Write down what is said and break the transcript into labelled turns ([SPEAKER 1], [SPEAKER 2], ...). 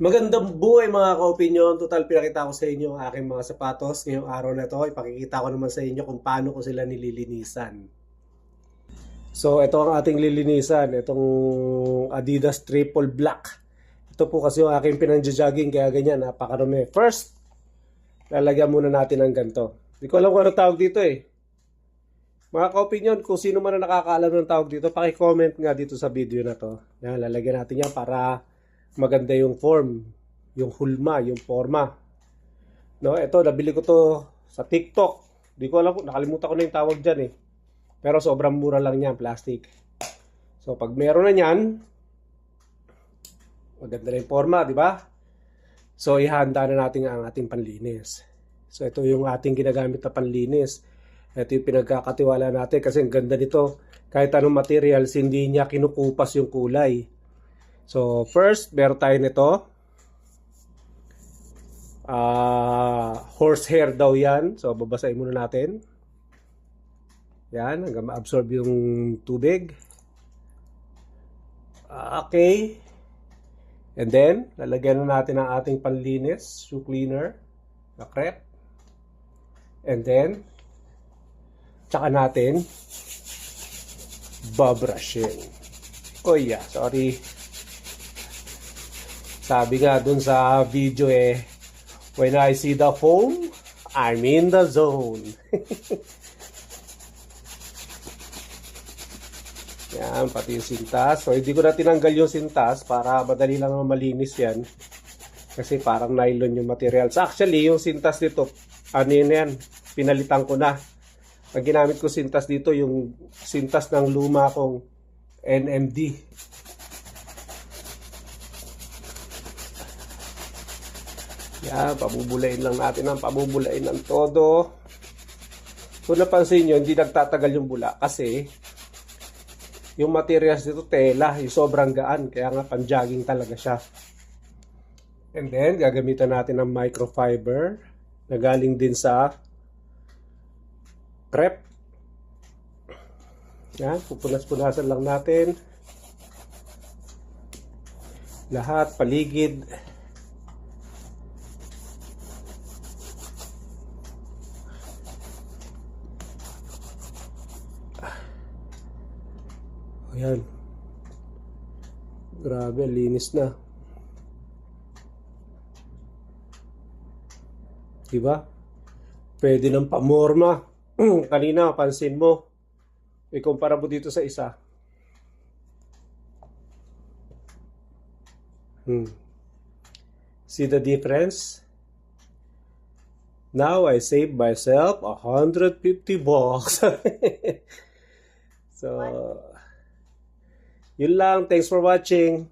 [SPEAKER 1] Magandang buhay mga ka-opinion. Total pinakita ko sa inyo ang aking mga sapatos ngayong araw na to. Ipakikita ko naman sa inyo kung paano ko sila nililinisan. So ito ang ating lilinisan. Itong Adidas Triple Black. Ito po kasi yung aking pinang-jogging kaya ganyan. Napakarami. First, lalagyan muna natin ng ganito. Hindi ko alam kung ano tawag dito eh. Mga ka-opinion, kung sino man ang nakakaalam ng tawag dito, paki-comment nga dito sa video na to. Yan, lalagyan natin yan para maganda yung form, yung hulma, yung forma. No, ito, nabili ko to sa TikTok. Di ko alam, nakalimutan ko na yung tawag dyan eh. Pero sobrang mura lang niyan, plastic. So, pag meron na niyan, maganda na yung forma, di ba? So, ihanda na natin ang ating panlinis. So, ito yung ating ginagamit na panlinis. Ito yung pinagkakatiwala natin kasi ang ganda nito. Kahit anong materials, hindi niya kinukupas yung kulay. So, first, meron tayo nito. Ah, horsehair daw yan. So, babasahin muna natin. Yan, hanggang ma-absorb yung tubig. Ah, Okay. And then, lalagyan na natin ang ating panlinis, shoe cleaner, na crepe. And then, tsaka natin, babrushin. Oh yeah, sorry. Sabi nga dun sa video eh, when I see the foam, I'm in the zone. yan, pati yung sintas. So, hindi ko na tinanggal yung sintas para madali lang malinis yan. Kasi parang nylon yung materials. Actually, yung sintas dito, ano yun yan, pinalitan ko na. Ang ginamit ko sintas dito, yung sintas ng luma kong NMD. Yan, pabubulain lang natin ang pabubulain ng todo. Kung napansin nyo, hindi nagtatagal yung bula kasi yung materials dito tela, yung sobrang gaan, kaya nga pang-jogging talaga siya. And then, gagamitan natin ng microfiber na galing din sa prep. Yan, pupunas-punasan lang natin. Lahat, paligid. Ayan. Grabe, linis na. Diba? Pwede ng pamorma. Kanina, pansin mo. Ikumpara mo dito sa isa. Hmm. See the difference? Now I save myself 150 bucks. so, yun lang. Thanks for watching.